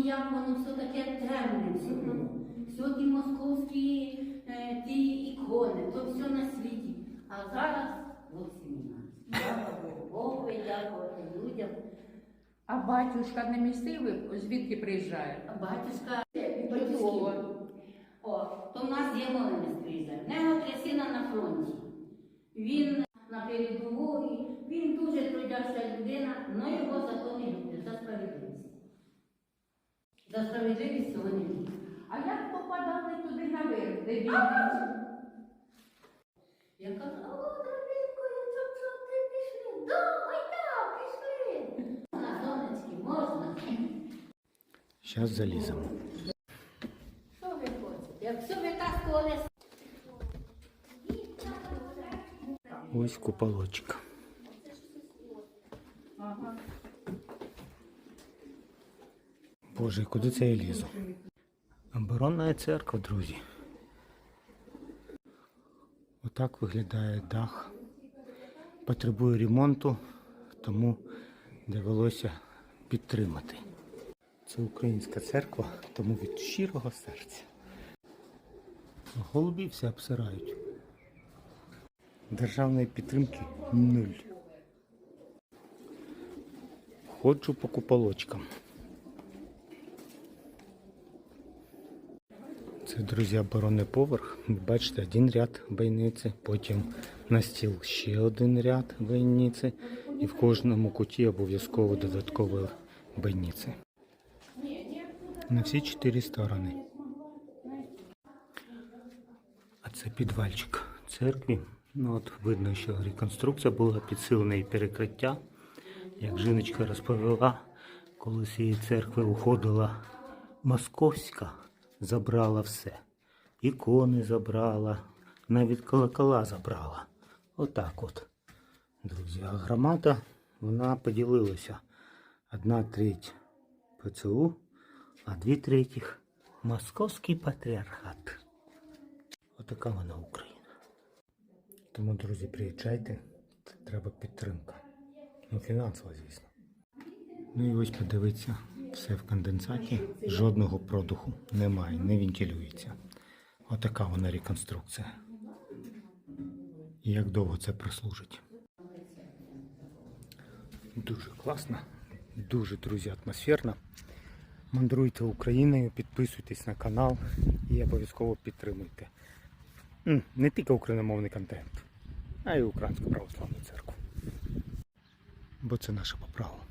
ніяк воно все таке темне. Все, воно. все ті московські е, ті ікони, то все на світі. А зараз зовсім інакше. Дякую Богу, дякувати людям. А батюшка не місцевий, звідки приїжджає? А батюшка Чудово. О, то в нас є Волинець приїжджає. В нього трясина на фронті. Він на передовій, він дуже трудяща людина, але його за то не люблять, за справедливість. За справедливість цього. А як попадали туди наверх, де він? Я кажу, о, дробінко, я що ти пішли? Да, гайда, пішли. На донечки можна. Зараз заліземо. Що ви хочете? Як все витаскували Ось куполочок. Боже, куди це я лізу? Оборонна церква, друзі. Отак виглядає дах. Потребує ремонту, тому довелося підтримати. Це українська церква, тому від щирого серця. Голубі все обсирають. Державної підтримки нуль. Ходжу по куполочкам. Це, друзі, оборонний поверх. Бачите, один ряд бойниці, потім на стіл ще один ряд бойниці, і в кожному куті обов'язково додаткові бойниці. На всі чотири сторони. А це підвальчик церкві. Ну от видно, що реконструкція була підсилена і перекриття. Як жіночка розповіла, коли з цієї церкви уходила московська, забрала все. Ікони забрала, навіть колокола забрала. Отак от. Друзі, а громада вона поділилася. Одна треть ПЦУ, а дві третіх Московський патріархат. Отака вона Україна. Тому, друзі, приїжджайте, треба підтримка. Ну, фінансова, звісно. Ну і ось подивіться, все в конденсаті, жодного продуху немає, не вентилюється. Отака вона реконструкція. І як довго це прослужить. Дуже класно, дуже, друзі, атмосферно. Мандруйте Україною, підписуйтесь на канал і обов'язково підтримуйте. Не тільки україномовний контент, а й Українську православну церкву. Бо це наше по праву.